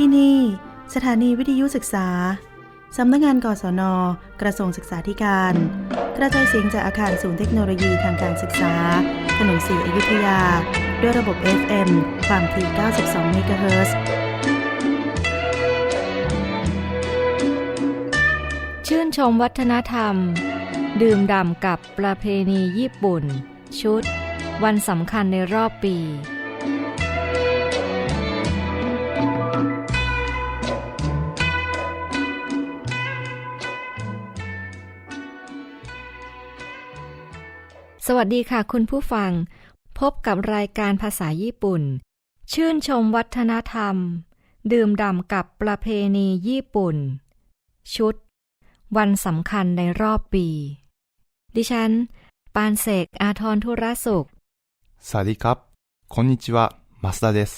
ที่นี่สถานีวิทยุศึกษา สำนักงานกศน กระทรวงศึกษาธิการ กระจายเสียงจากอาคารศูนย์เทคโนโลยีทางการศึกษา ถนนสีอยุธยา ด้วยระบบ FM ความถี่ 92 เมกะเฮิรตซ์ชื่นชมวัฒนธรรม ดื่มด่ำกับประเพณีญี่ปุ่น ชุด วันสำคัญในรอบปี สวัสดีค่ะคุณผู้ฟัง พบกับรายการภาษาญี่ปุ่น ชื่นชมวัฒนธรรม ดื่มด่ำกับประเพณีญี่ปุ่น ชุด วันสำคัญในรอบปี ดิฉัน ปานเสกอาทรธุระสุข サワディカップこんにちは、マスダです。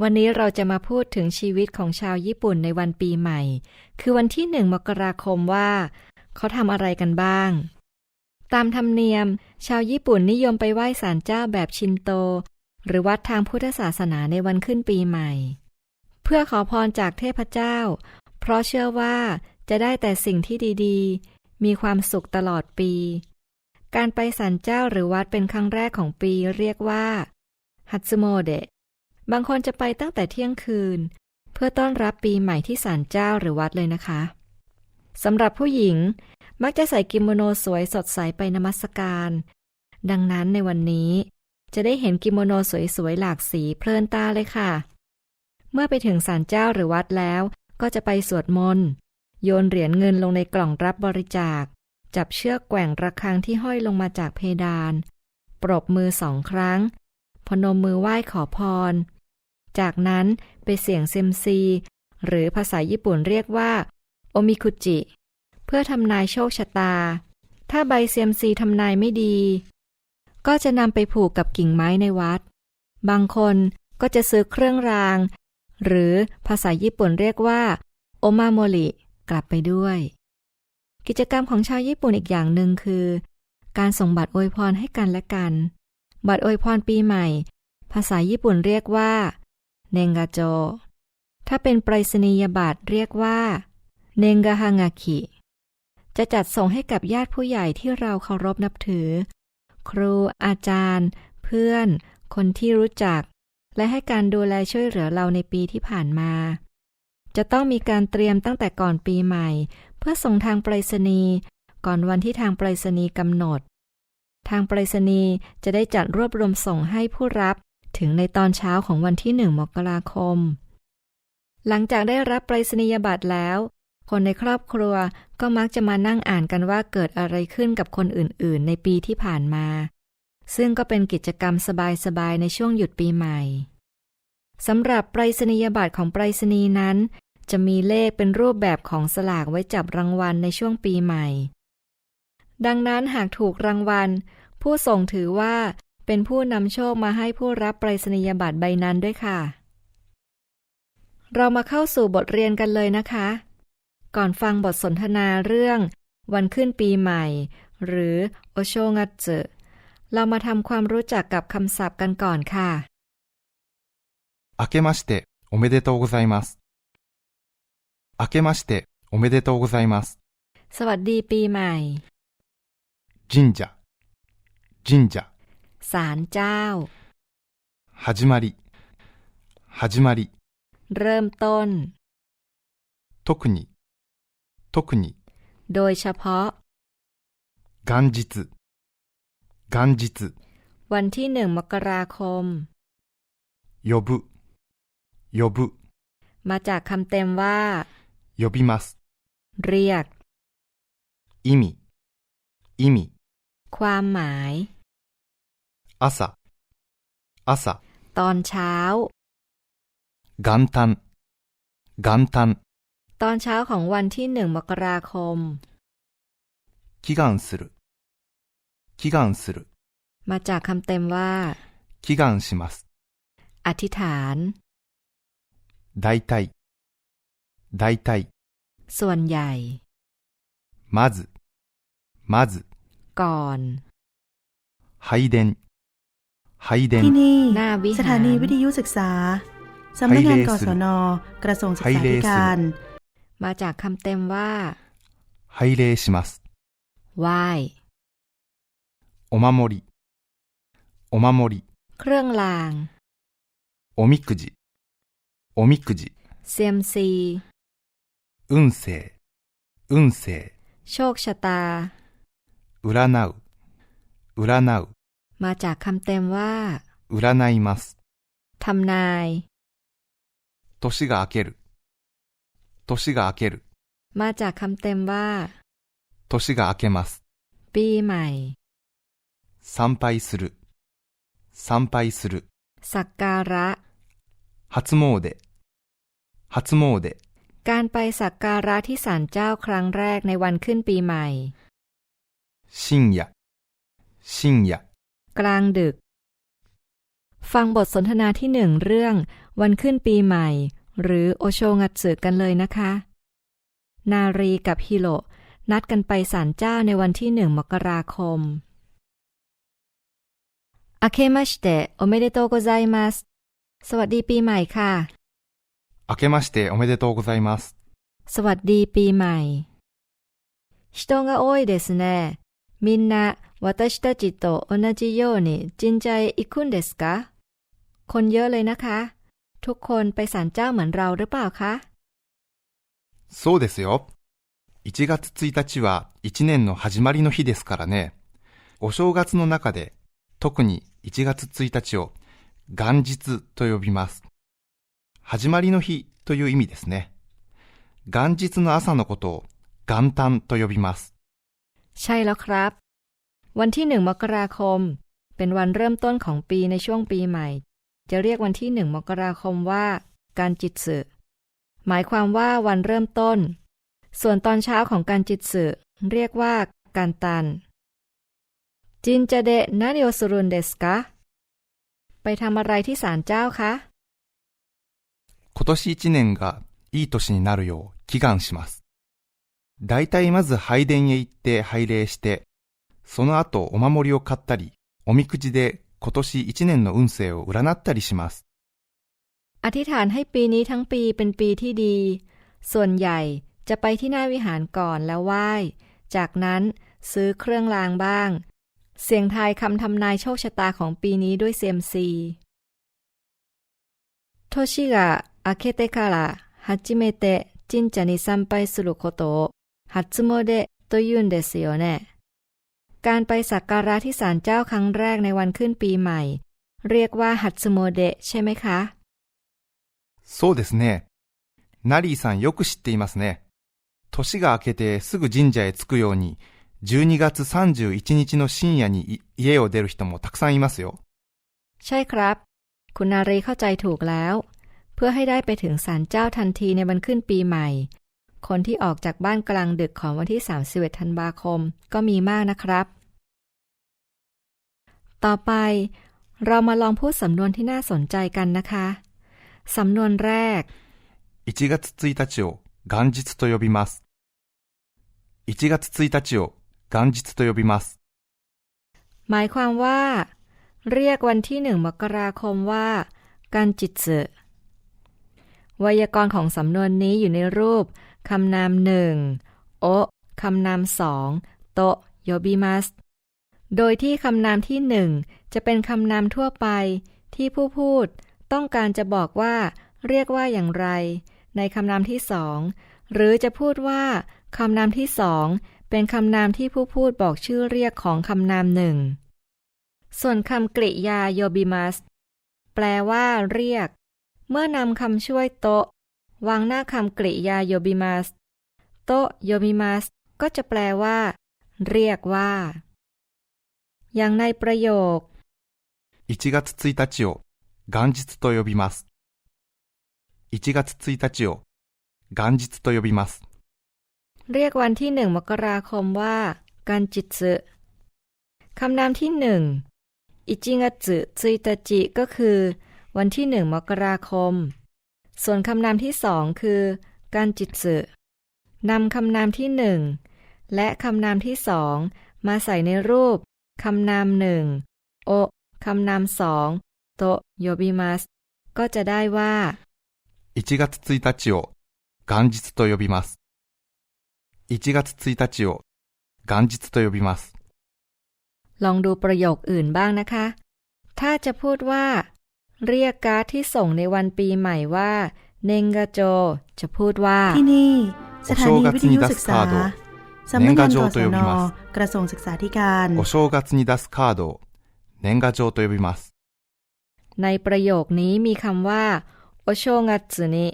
วันนี้เราจะมาพูดถึงชีวิตของชาวญี่ปุ่นในวันปีใหม่ คือวันที่หนึ่งมกราคมว่า เขาทำอะไรกันบ้าง ตามธรรมเนียม ชาวญี่ปุ่นนิยมไปไหว้ศาลเจ้าแบบชินโต หรือวัดทางพุทธศาสนาในวันขึ้นปีใหม่ เพื่อขอพรจากเทพเจ้า เพราะเชื่อว่าจะได้แต่สิ่งที่ดีๆ มีความสุขตลอดปี การไปศาลเจ้าหรือวัดเป็นครั้งแรกของปีเรียกว่าฮัตสึโมเดะบางคนจะไปตั้งแต่เที่ยงคืน เพื่อต้อนรับปีใหม่ที่ศาลเจ้าหรือวัดเลยนะคะสำหรับผู้หญิง มักจะใส่กิโมโนสวยสดใสไปนมัสการ ดังนั้นในวันนี้ จะได้เห็นกิโมโนสวยๆหลากสีเพลินตาเลยค่ะ เมื่อไปถึงศาลเจ้าหรือวัดแล้ว ก็จะไปสวดมนต์โยนเหรียญเงินลงในกล่องรับบริจาค จับเชือกแกว่งระฆังที่ห้อยลงมาจากเพดาน ปรบมือสองครั้ง พนมมือไหว้ขอพร จากนั้นไปเสี่ยงเซมซี หรือภาษาญี่ปุ่นเรียกว่า โอมิคุจิ เพื่อทำนายโชคชะตา ถ้าใบเซียมซีทำนายไม่ดี ก็จะนำไปผูกกับกิ่งไม้ในวัด บางคนก็จะซื้อเครื่องราง หรือภาษาญี่ปุ่นเรียกว่าโอมาโมริกลับไปด้วย กิจกรรมของชาวญี่ปุ่นอีกอย่างหนึ่งคือ การส่งบัตรอวยพรให้กันและกัน บัตรอวยพรปีใหม่ ภาษาญี่ปุ่นเรียกว่าเนงกาโจ ถ้าเป็นไปรษณียบัตรเรียกว่าเนงกาฮางาคิ จะจัดส่งให้กับญาติผู้ใหญ่ที่เราเคารพนับถือ ครูอาจารย์ เพื่อน คนที่รู้จัก และให้การดูแลช่วยเหลือเราในปีที่ผ่านมา จะต้องมีการเตรียมตั้งแต่ก่อนปีใหม่ เพื่อส่งทางไปรษณีย์ก่อนวันที่ทางไปรษณีย์กำหนด ทางไปรษณีย์จะได้จัดรวบรวมส่งให้ผู้รับถึงในตอนเช้าของวันที่หนึ่งมกราคม หลังจากได้รับไปรษณียบัตรแล้ว คนในครอบครัวก็มักจะมานั่งอ่านกันว่าเกิดอะไรขึ้นกับคนอื่นๆ ในปีที่ผ่านมา ซึ่งก็เป็นกิจกรรมสบายๆในช่วงหยุดปีใหม่สำหรับไปรษณียบัตรของไปรษณีย์นั้น จะมีเลขเป็นรูปแบบของสลากไว้จับรางวัลในช่วงปีใหม่ ดังนั้นหากถูกรางวัล ผู้ส่งถือว่าเป็นผู้นำโชคมาให้ผู้รับไปรษณียบัตรใบนั้นด้วยค่ะ เรามาเข้าสู่บทเรียนกันเลยนะคะ ก่อนฟังบทสนทนาเรื่องวันขึ้นปีใหม่ หรือโอโชงัตเจเรามาทำความรู้จักกับคำศัพท์กันก่อนค่ะ明けましておめでとうございます明けましておめでとうございますสวัสดีปีใหม่神社神社ศาลเจ้า始まり始まりเริ่มต้น特に特に、 โดยเฉพาะ 元日、元日、 วันที่หนึ่งมกราคม 呼ぶ、呼ぶ、 มาจากคำเต็มว่า 呼びます。 เรียก 意味、意味、 ความหมาย 朝、朝、 ตอนเช้า 元旦、元旦、 ตอนเช้าของวันที่หนึ่งมกราคม 祈願する、祈願する、 มาจากคำเต็มว่า 祈願します。 อธิษฐาน 大体、大体、 ส่วนใหญ่ まず、まず、 ก่อน 拝殿、拝殿 ที่นี่ หน้าวิหาร สถานีวิทยุศึกษา สำนักงานกศน กระทรวงศึกษาธิการ มาจากคำเต็มว่า 拝礼します。 ไหว้ お守り。お守り。 เครื่องราง おみくじ。おみくじ。 เซียมซี 運勢。運勢。 โชคชะตา 占う。占う。 มาจากคำเต็มว่า 占います。 ทำนาย 年が明ける。 年が明ける。 มาจากคำเต็มว่า 年が明けます。 ปีใหม่ 参拝する。参拝する。 สักการะ 初詣。初詣。 การไปสักการะที่ศาลเจ้าครั้งแรกในวันขึ้นปีใหม่ 深夜。深夜。 กลางดึก ฟังบทสนทนาที่หนึ่งเรื่อง วันขึ้นปีใหม่ หรือโอโชงัดสึกันเลยนะคะ นารีกับฮิโรนัดกันไปศาลเจ้าในวันที่หนึ่งมกราคมอาเคมาสเตโอเมเดโตโกไซมัสสวัสดีปีใหม่ค่ะอาเคมาสเตโอเมเดโตโกไซมัสสวัสดีปีใหม่人が多いですね。みんな私たちと同じように神社へ行くんですかคนเยอะเลยนะคะ ทุกคนไปศาลเจ้าเหมือนเราหรือเปล่าคะ そうですよ。1月1日は1年の始まりの日ですからね。お正月の中で特に1月1日を元日と呼びます。始まりの日という意味ですね。元日の朝のことを元旦と呼びます。 ใช่แล้วครับ วันที่หนึ่งมกราคม เป็นวันเริ่มต้นของปีในช่วงปีใหม่ จะเรียกวันที่หนึ่งมกราคมว่า การจิตสึหมายความว่าวันเริ่มต้น ส่วนตอนเช้าของการจิตสึเรียกว่า การตัน จินจะเดะนาริโอสุรุนเดสกะไปทำอะไรที่ศาลเจ้าคะ 今年1年がいい年になるよう祈願します。だいたいまず拝殿へ行って拝礼して、その後お守りを買ったり、おみくじで 今年1年の運勢を占ったりします。 อธิษฐานให้ปีนี้ทั้งปีเป็นปีที่ดี ส่วนใหญ่จะไปที่หน้าวิหารก่อนแล้วไหว้ จากนั้นซื้อเครื่องรางบ้าง เสียงทายคำทำนายโชคชะตาของปีนี้ด้วยเซียมซีโทชิกะอาเคเตคาระฮัจิเมเตะจินจานิซัมไปสุรุโคโตะฮัตสึโมเดะโตยุนเดสโยเนะ การไปสักการะที่ศาลเจ้าครั้งแรกในวันขึ้นปีใหม่ เรียกว่าฮัตสึโมเดะใช่ไหมคะ そうですね。ナリーさんよく知っていますね。年が明けてすぐ神社へ着くように、12月31日の深夜にい家を出る人もたくさんいますよ。 ใช่ครับ คุณนารีเข้าใจถูกแล้ว เพื่อให้ได้ไปถึงศาลเจ้าทันทีในวันขึ้นปีใหม่ คนที่ออกจากบ้านกลางดึกของวันที่31ธันวาคม ก็มีมากนะครับ ต่อไป เรามาลองพูดสำนวนที่น่าสนใจกันนะคะ สำนวนแรก 1月1日を元日と呼びます。1月1日を元日と呼びます。 หมายความว่า เรียกวันที่หนึ่งมกราคมว่า กันจิตสึไวยากรณ์ของสำนวนนี้อยู่ในรูป คำนามหนึ่งโอคำนามสองโตโยบิมัสโดยที่คำนามที่หนึ่งจะเป็นคำนามทั่วไป ที่ผู้พูดต้องการจะบอกว่า เรียกว่าอย่างไร ในคำนามที่สองหรือจะพูดว่าคำนามที่สองเป็นคำนามที่ผู้พูดบอกชื่อเรียกของคำนามหนึ่ง ส่วนคำกริยาโยบิมัสแปลว่าเรียก เมื่อนำคำช่วยโต วางหน้าคำกริยาโยบิมัส โตะโยบิมัส ก็จะแปลว่า เรียกว่า อย่างในประโยค 1月1日を元日と呼びます。1月1日を元日と呼びます。 เรียกวันที่หนึ่งมกราคมว่า กันจิตสึคำนามที่หนึ่งอิจิงะจึจุยตาจิก็คือ วันที่หนึ่งมกราคม ส่วนคำนามที่สองคือ กันจิตสึนำคำนามที่หนึ่งและคำนามที่สองมาใส่ในรูปคำนามหนึ่งโอคำนามสองโตโยบิมัส ก็จะได้ว่า 1月1日を元日と呼びます。1月1日を元日と呼びます。 ลองดูประโยคอื่นบ้างนะคะ ถ้าจะพูดว่า เรียกการ์ดที่ส่งในวันปีใหม่ว่าเนงกาโจ จะพูดว่า ที่นี่ สถานีวิทยุศึกษา สำนักงานกศน กระทรวงศึกษาธิการ お正月に出すカードを年賀状と呼びます。 ในประโยคนี้มีคำว่าโอโชงัตสึนิ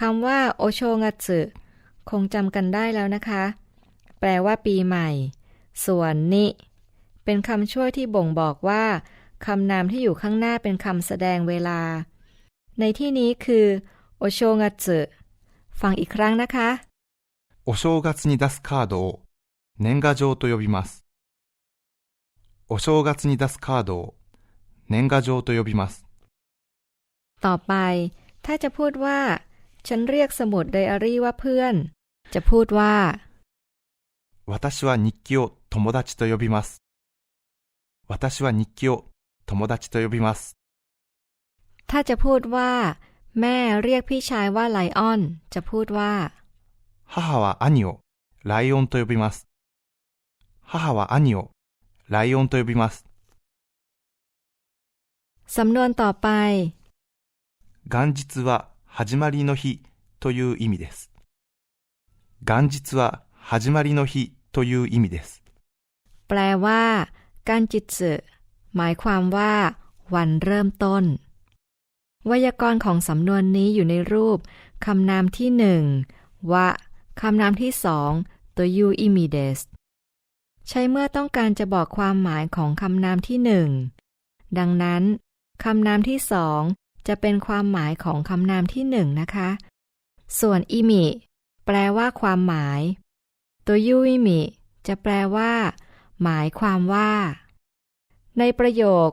คำว่าโอโชงัตสึคงจำกันได้แล้วนะคะ แปลว่าปีใหม่ ส่วนนิ เป็นคำช่วยที่บ่งบอกว่า คำนามที่อยู่ข้างหน้าเป็นคำแสดงเวลา ในที่นี้คือโอโชงัตสึฟังอีกครั้งนะคะ お正月に出すカードを年賀状と呼びます。お正月に出すカードを年賀状と呼びます。 ต่อไป ถ้าจะพูดว่า ฉันเรียกสมุดไดอารี่ว่าเพื่อน จะพูดว่า 私は日記を友達と呼びます。私は日記を 友達と呼びます。 ถ้าจะพูดว่า แม่เรียกพี่ชายว่าไลออน จะพูดว่า 母は兄をライオンと呼びます。母は兄をライオンと呼びます。 สำนวนต่อไป 元日は始まりの日という意味です。元日は始まりの日という意味です。 แปลว่า การจิตสึ หมายความว่า วันเริ่มต้น ไวยากรณ์ของสำนวนนี้อยู่ในรูปคำนามที่หนึ่งวะคำนามที่สองตัวยูอิมิเดสใช้เมื่อต้องการจะบอกความหมายของคำนามที่หนึ่งดังนั้นคำนามที่สองจะเป็นความหมายของคำนามที่หนึ่งนะคะ ส่วนอิมิแปลว่าความหมาย ตัวยูอิมิจะแปลว่า หมายความว่า ในประโยค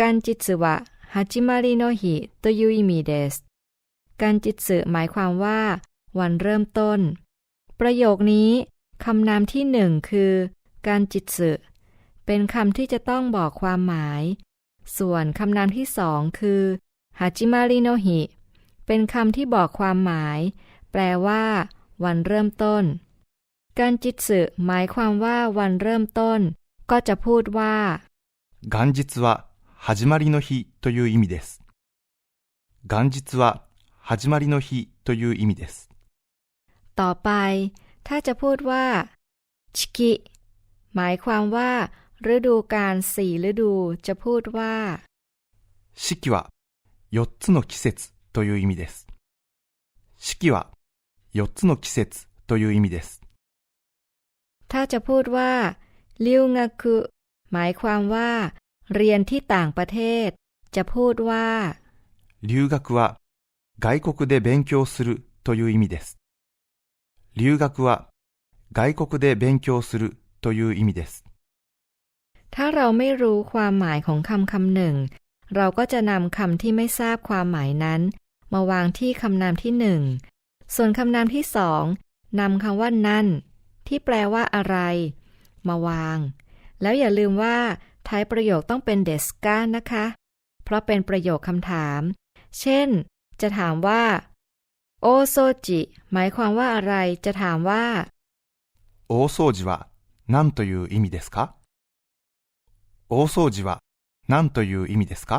การจิตสึวะฮัจิมาริโนฮิโตยุอิมิเดสการจิตสึหมายความว่า วันเริ่มต้น ประโยคนี้คำนามที่หนึ่งคือ การจิตสึเป็นคำที่จะต้องบอกความหมาย ส่วนคำนามที่สองคือฮัจิมาริโนฮิเป็นคำที่บอกความหมาย แปลว่า วันเริ่มต้น การจิตสึหมายความว่าวันเริ่มต้น ก็จะพูดว่า 元日は始まりの日という意味です。元日は始まりの日という意味です。 ต่อไป ถ้าจะพูดว่า ชิกิ หมายความว่า ฤดูกาลสี่ฤดู จะพูดว่า 四季は4つの季節という意味です。四季は4つの季節という意味です。 ถ้าจะพูดว่าลิวงาคุ หมายความว่า เรียนที่ต่างประเทศ จะพูดว่า 留学は外国で勉強するという意味です。留学は外国で勉強するという意味です。 ถ้าเราไม่รู้ความหมายของคำคำหนึ่ง เราก็จะนำคำที่ไม่ทราบความหมายนั้น มาวางที่คำนามที่หนึ่ง ส่วนคำนามที่สองนำคำว่านั่น ที่แปลว่าอะไร มาวาง แล้วอย่าลืมว่าท้ายประโยคต้องเป็นเดสกานะคะ เพราะเป็นประโยคคำถาม เช่น จะถามว่า โอโซจิ หมายความว่าอะไร จะถามว่า 大掃除は何という意味ですか大掃除は何という意味ですか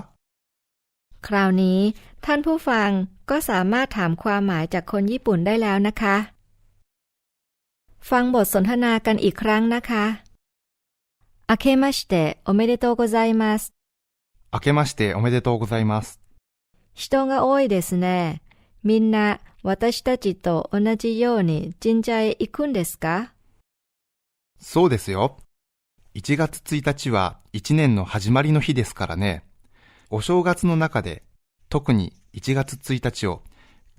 คราวนี้ ท่านผู้ฟังก็สามารถถามความหมายจากคนญี่ปุ่นได้แล้วนะคะ ฟังบทสนทนากันอีกครั้งนะคะ 明けましておめでとうございます明けましておめでとうございます。人が多いですねみんな私たちと同じように神社へ行くんですか？そうですよ。1月1日は1年の始まりの日ですからね。お正月の中で特に1月1日を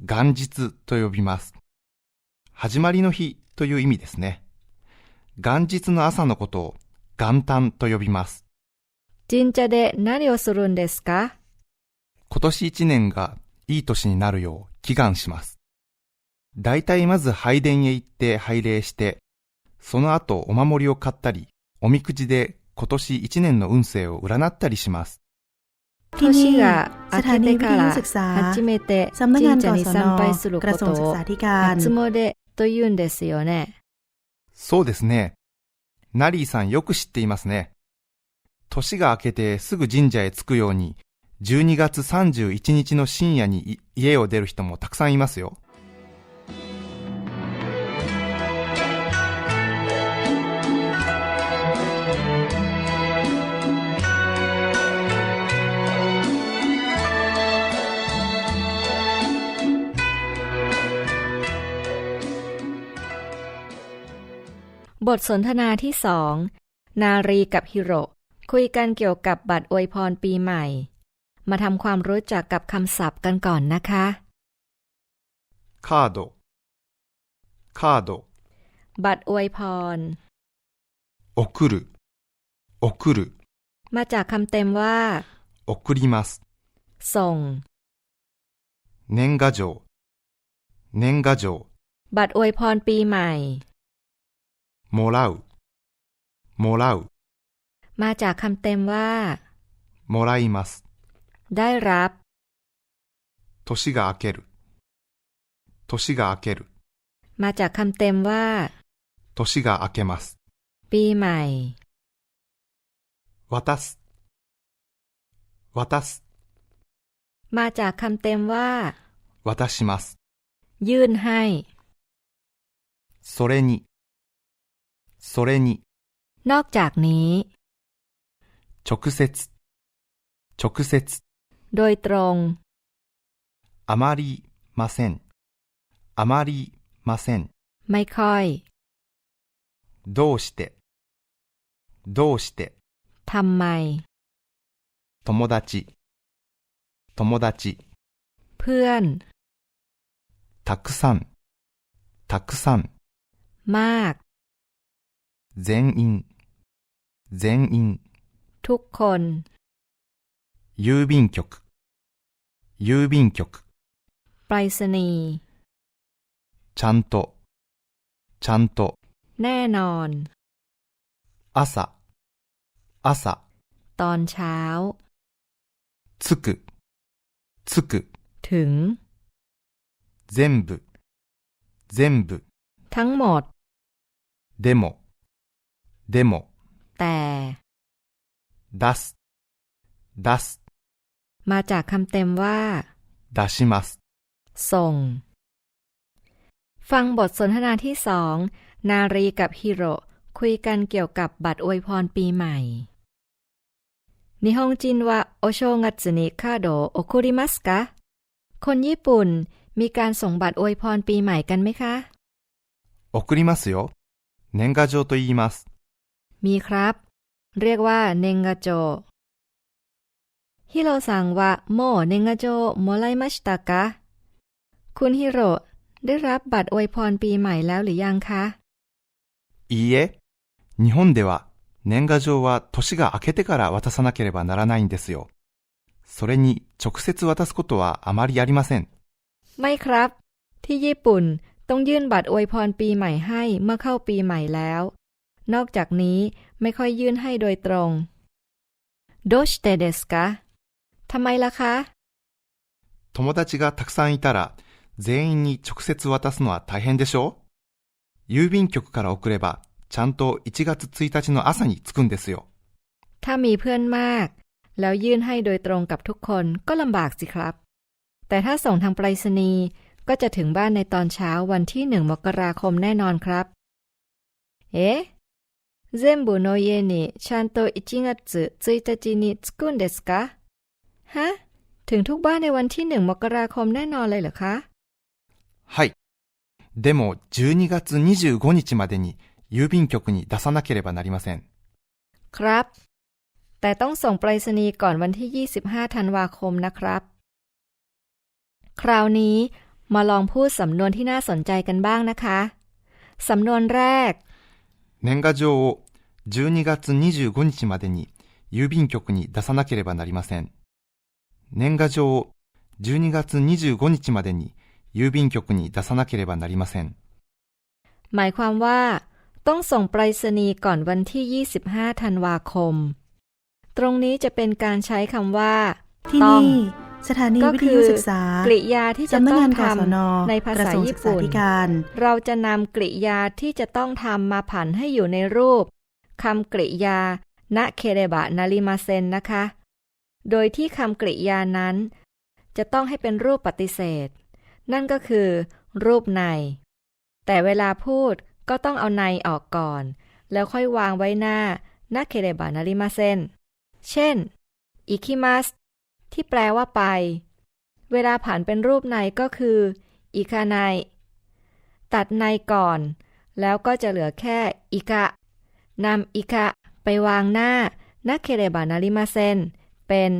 元日と呼びます。始まりの日という意味ですね。元日の朝のことを元旦と呼びます。神社で何をするんですか？今年一年がいい年になるよう祈願します。大体まず拝殿へ行って拝礼して、その後お守りを買ったり、おみくじで今年一年の運勢を占ったりします。年が明けてから初めて神社に参拝することを初詣というんですよね。そうですね。ナリーさんよく知っていますね。年が明けてすぐ神社へ着くように、12月31日の深夜に家を出る人もたくさんいますよ。 บทสนทนาที่สอง นารีกับฮิโร คุยกันเกี่ยวกับบัตรอวยพรปีใหม่ มาทำความรู้จักกับคำศัพท์กันก่อนนะคะ カード、カード、 บัตรอวยพร 送る、送る、 มาจากคำเต็มว่า 送ります。 ส่ง 年賀状、年賀状、 บัตรอวยพรปีใหม่ もらう、もらう、 มาจากคำเต็มว่า もらいます。 ได้รับ 年が明ける、年が明ける、 มาจากคำเต็มว่า 年が明けます。 ปีใหม่ 渡す、渡す、 มาจากคำเต็มว่า 渡します。 ยื่นให้ それに、 それに、 นอกจากนี้ 直接、直接、 โดยตรง あまりません、あまりません。 ไม่ค่อย どうして、どうして、 ทำไม 友達、友達、 เพื่อน たくさん、たくさん、 มาก 全員、全員、 ทุกคน 郵便局、郵便局、 ไปรษณีย์ ちゃんと、ちゃんと、 แน่นอน 朝、朝、 ตอนเช้า つく、つく、 ถึง 全部、全部、 ทั้งหมด でも、 でも、 แต่ 出す、出す、 มาจากคำเต็มว่า 出します。 ส่ง ฟังบทสนทนาที่สอง นารีกับฮิโร คุยกันเกี่ยวกับบัตรอวยพรปีใหม่นิฮงจินวะโอโชงัตสึนิคาโดโอคุริมัสกะ คนญี่ปุ่นมีการส่งบัตรอวยพรปีใหม่กันไหมคะ 送りますよ。年賀状と言います。 มีครับ เรียกว่าเนงกาโจฮิโรซังวะโมเนงกาโจโมไลมาชิตากะ คุณฮิโรได้รับบัตรอวยพรปีใหม่แล้วหรือยังคะ いいえ、日本では年賀状は年が明けてから渡さなければならないんですよ。それに直接渡すことはあまりありません。 ไม่ครับ ที่ญี่ปุ่นต้องยื่นบัตรอวยพรปีใหม่ให้เมื่อเข้าปีใหม่แล้ว นอกจากนี้ไม่ค่อยยื่นให้โดยตรงโดชเตเดสกะทำไมล่ะคะ 友達がたくさんいたら全員に直接渡すのは大変でしょう郵便局から送ればちゃんと1月1日の朝に着くんですよ。 ถ้ามีเพื่อนมาก แล้วยื่นให้โดยตรงกับทุกคนก็ลำบากสิครับ แต่ถ้าส่งทางไปรษณีย์ก็จะถึงบ้านในตอนเช้าวันที่หนึ่งมกราคมแน่นอนครับ เอ๊ะ 全部の家にちゃんと1月1日に着くんですかฮะ ถึงทุกบ้านในวันที่หนึ่งมกราคมแน่นอนเลยเหรอคะ はい。でも12月25日までに郵便局に出さなければなりません。 ครับ แต่ต้องส่งไปรษณีย์ก่อนวันที่ 25 ธันวาคมนะครับ คราวนี้มาลองพูดสำนวนที่น่าสนใจกันบ้างนะคะ สำนวนแรก 年賀状を12月25日までに郵便局に出さなければなりません。年賀状を12月25日までに郵便局に出さなければなりません。 หมายความว่า ต้องส่งไปรษณีย์ก่อนวันที่ 25 ธันวาคม ตรงนี้จะเป็นการใช้คำว่า ที่ ต้อง นี่ สถานีก็วิคืทอยุศึกษากริยาที่จะสำนักต้องงานกทศนำในภากระษาทรวงญี่ศึกษาปุ่นธิการเราจะนำกริยาที่จะต้องทำมาผันให้อยู่ในรูปคำกริยาณเคเรบะนาริมาเซนนะคะ โดยที่คำกริยานั้น จะต้องให้เป็นรูปปฏิเสธ นั่นก็คือ รูปใน แต่เวลาพูดก็ต้องเอาในออกก่อน แล้วค่อยวางไว้หน้าณเคเรบะนาริมาเซนเช่นอิคิมัส ที่แปลว่าไป เวลาผันเป็นรูปในก็คืออิคาไนตัดในก่อน แล้วก็จะเหลือแค่อิกะนำอิกะไปวางหน้านักเคเรบานาริมาเซนเป็น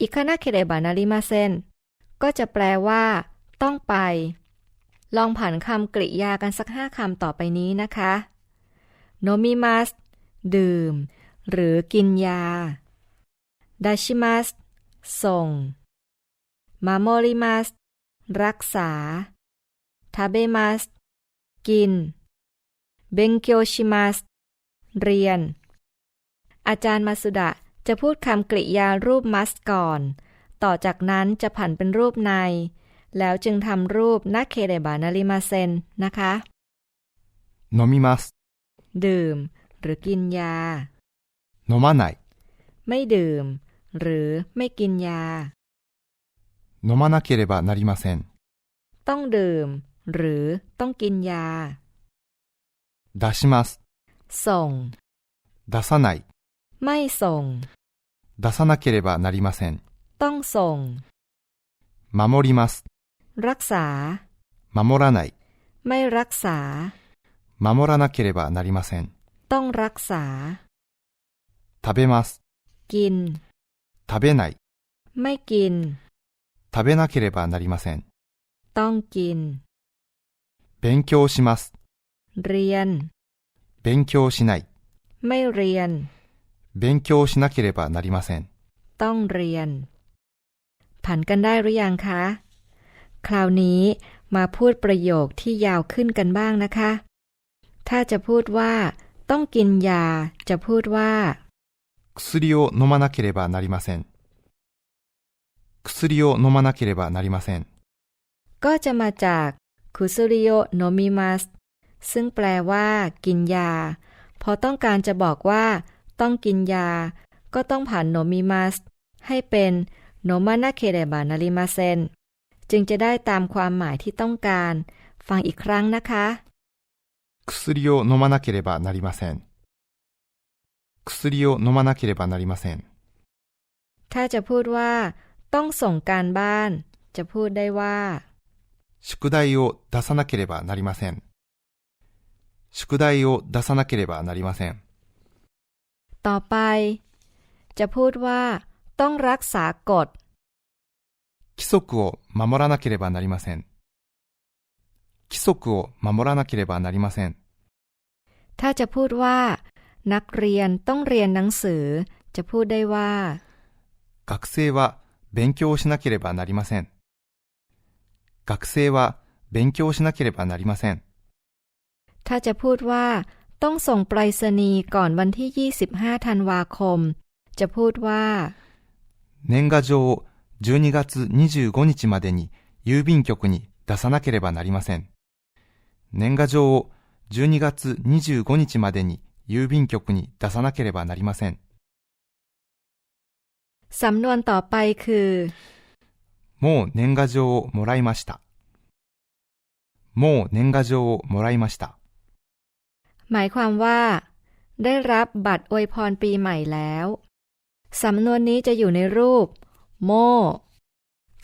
อิคานาเคเรบานาริมาเซนก็จะแปลว่า ต้องไป ลองผันคำกริยากันสักห้าคำต่อไปนี้นะคะโนมิมัสดื่ม หรือกินยาดาชิมัส ส่งมาโมริมัสรักษาทาเบมัสกิน เบงเกียวชิมัสเรียน อาจารย์มาสุดะจะพูดคำกริยารูปมัสก่อน ต่อจากนั้นจะผันเป็นรูปใน แล้วจึงทำรูปนักเคเดบานาริมาเซนนะคะนมิมัสดื่ม หรือกินยานมาไนไม่ดื่ม หรือไม่กินยา 飲まなければなりません。 ต้องดื่ม หรือต้องกินยา 出します。 ส่ง 出さない。 ไม่ส่ง 出さなければなりません。 ต้องส่ง 守ります。 รักษา 守らない。 ไม่รักษา 守らなければなりません。 ต้องรักษา 食べます。 กิน 食べない。 ไม่กิน 食べなければなりません。 ต้องกิน 勉強します。 เรียน 勉強しない。 ไม่เรียน 勉強しなければなりません。 ต้องเรียน ผันกันได้หรือยังคะ คราวนี้มาพูดประโยคที่ยาวขึ้นกันบ้างนะคะ ถ้าจะพูดว่า ต้องกินยา จะพูดว่า 薬を飲まなければなりません。薬を飲まなければなりません。 ก็จะมาจากคุซุริโยโนมิมัสซึ่งแปลว่า กินยา พอต้องการจะบอกว่า ต้องกินยา ก็ต้องผ่านโนมิมัสให้เป็นโนมานาเคเรบานาริมาเซนจึงจะได้ตามความหมายที่ต้องการ ฟังอีกครั้งนะคะ 薬を飲まなければなりません。 薬を飲まなければなりません。 ถ้าจะพูดว่า ต้องส่งการบ้าน จะพูดได้ว่า 宿題を出さなければなりません。宿題を出さなければなりません。 ต่อไป จะพูดว่า ต้องรักษากฎ 規則を守らなければなりません。規則を守らなければなりません。 ถ้าจะพูดว่า นักเรียนต้องเรียนหนังสือ จะพูดได้ว่า 学生は勉強しなければなりません。学生は勉強しなければなりません。 ถ้าจะพูดว่า ต้องส่งไปรษณีย์ก่อนวันที่ 25 ธันวาคม จะพูดว่า 年賀状を12月25日までに郵便局に出さなければなりません。年賀状を12月25日までに 郵便局に出さなければなりません。 สำนวนต่อไปคือ もう年賀状をもらいました。もう年賀状をもらいました。 หมายความว่า ได้รับบัตรอวยพรปีใหม่แล้ว สำนวนนี้จะอยู่ในรูป โม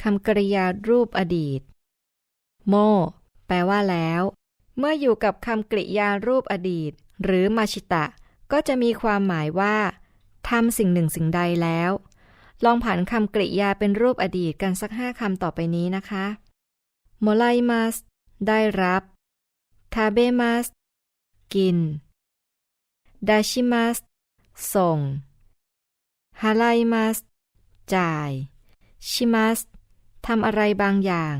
คำกริยารูปอดีต โม แปลว่าแล้ว เมื่ออยู่กับคำกริยารูปอดีต หรือมาชิตะ ก็จะมีความหมายว่าทำสิ่งหนึ่งสิ่งใดแล้ว ลองผันคำกริยาเป็นรูปอดีตกันสักห้าคำต่อไปนี้นะคะโมไลมัสได้รับทาเบมัสกินดาชิมัสส่งฮาไลมัสจ่าย ชิมัสทำอะไรบางอย่าง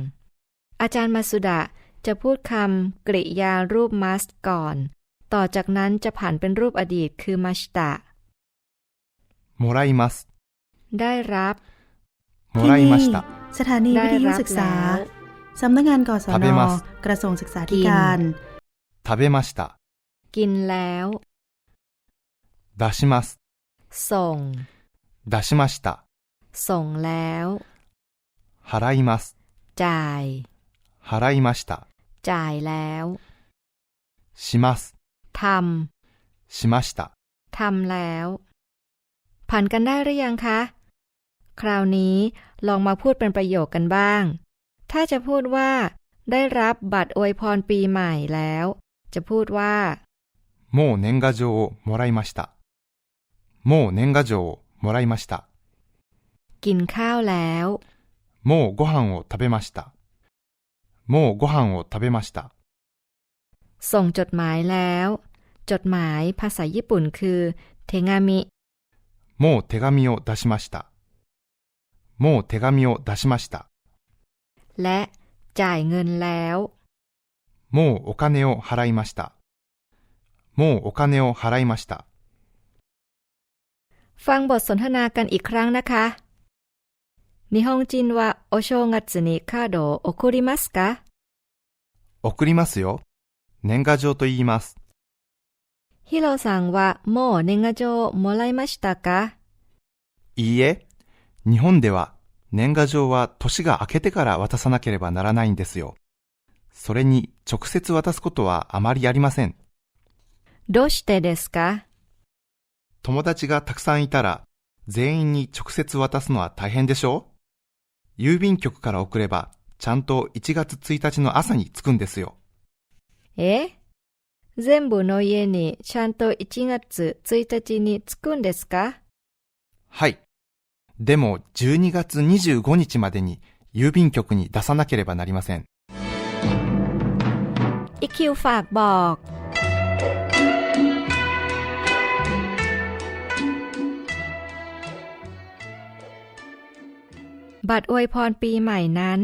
อาจารย์มาสุดะจะพูดคำกริยารูปมัสก่อน ต่อจากนั้นจะผ่านเป็นรูปอดีตคือมาชตะ もらいます。 ได้รับ もらいました สถานีวิทยุศึกษา ได้รับแล้ว สำนักงานกศ 食 น べます กระทรวงศึกษาธิการ 食べました กินแล้ว 出します ส่ง 出しました ส่งแล้ว 払います จ่าย 払いました จ่ายแล้ว します ท しました ำ ทำแล้ว ผ่านกันได้หรือยังคะ คราวนี้ลองมาพูดเป็นประโยคกันบ้าง ถ้าจะพูดว่า ได้รับบัตรอวยพรปีใหม่แล้ว จะพูดว่า もう年賀状をもらいましたもう年賀状をもらいました กินข้าวแล้ว もうご飯を食べましたもうご飯を食べました ส่งจดหมายแล้ว จดหมายภาษาญี่ปุ่นคือเทงามิ もう手紙を出しましたもう手紙を出しました และจ่ายเงินแล้ว もうお金を払いましたもうお金を払いました ฟังบทสนทนากันอีกครั้งนะคะนิฮงจินวะโอโชงัตสึนิคาโดโอคุริมัสกะ 送りますよ 年賀状と言います。ヒロさんはもう年賀状をもらいましたか？いいえ、日本では年賀状は年が明けてから渡さなければならないんですよ。それに直接渡すことはあまりありません。どうしてですか？友達がたくさんいたら全員に直接渡すのは大変でしょう？郵便局から送ればちゃんと1月1日の朝に着くんですよ。เอ๊ะ全部の家にちゃんと1月1日に着くんですかはい。でも12月25日までに郵便局に出さなければなりません。 อีคิวฝากบอก บัตรอวยพรปีใหม่นั้น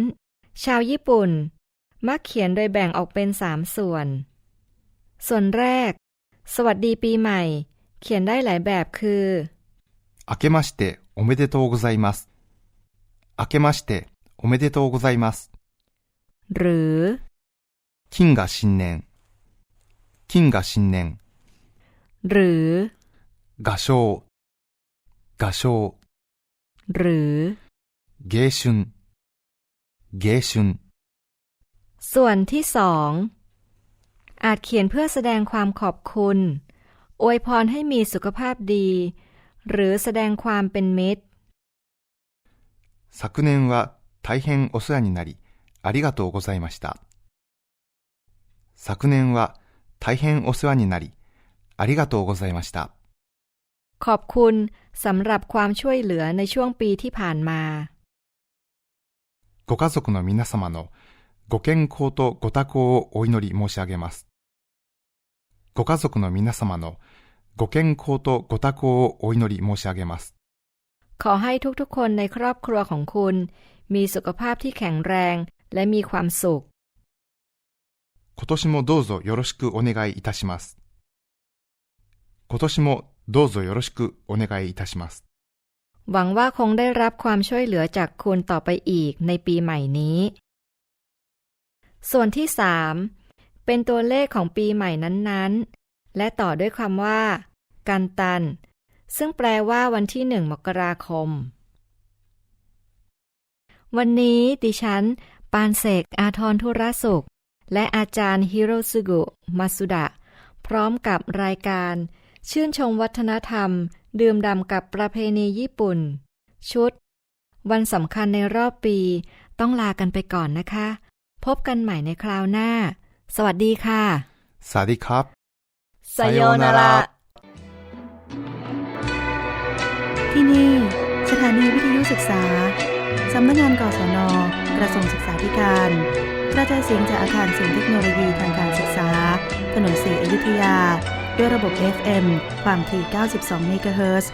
ชาวญี่ปุ่น มักเขียนโดยแบ่งออกเป็นสามส่วน ส่วนแรก สวัสดีปีใหม่ เขียนได้หลายแบบคืออาเกมาชเตโอเมเดโตกุけましておめでとうございます明けましておめでとうござมัสหรือคิงกาชินเนนคิง金が新年金が新นหรือกาโช画唱画唱หรือเกชุนเกชุน ส่วนที่สอง อาจเขียนเพื่อแสดงความขอบคุณ อวยพรให้มีสุขภาพดี หรือแสดงความเป็นมิตร 昨年は大変お世話になり、ありがとうございました。昨年は大変お世話になり、ありがとうございました。 ขอบคุณสำหรับความช่วยเหลือในช่วงปีที่ผ่านมา ご家族の皆様の ご健康とご多幸をお祈り申し上げます。ご家族の皆様のご健康とご多幸をお祈り申し上げます。 ขอให้ทุกๆ คนในครอบครัวของคุณ มีสุขภาพที่แข็งแรง และมีความสุข 今年もどうぞよろしくお願いいたします。今年もどうぞよろしくお願いいたします。 หวังว่าคงได้รับความช่วยเหลือจากคุณต่อไปอีกในปีใหม่นี้ ส่วนที่สามเป็นตัวเลขของปีใหม่นั้นๆ และต่อด้วยคำว่า กันตัน ซึ่งแปลว่าวันที่หนึ่งมกราคม วันนี้ดิฉัน ปานเสกอาทรธุรสุข และอาจารย์ฮิโรซึกุมาสุดะ พร้อมกับรายการ ชื่นชมวัฒนธรรม ดื่มด่ำกับประเพณีญี่ปุ่น ชุด วันสำคัญในรอบปี ต้องลากันไปก่อนนะคะ พบกันใหม่ในคราวหน้า สวัสดีค่ะ สวัสดีครับสยนาระที่นี่สถานีวิทยุศึกษา สำนักงานกศน กระทรวงศึกษาธิการ กระจายเสียงจากอาคารสูงเทคโนโลยีทางการศึกษา ถนนสีอยุธยา ด้วยระบบ FM ความถี่ 92 เมกะเฮิรตซ์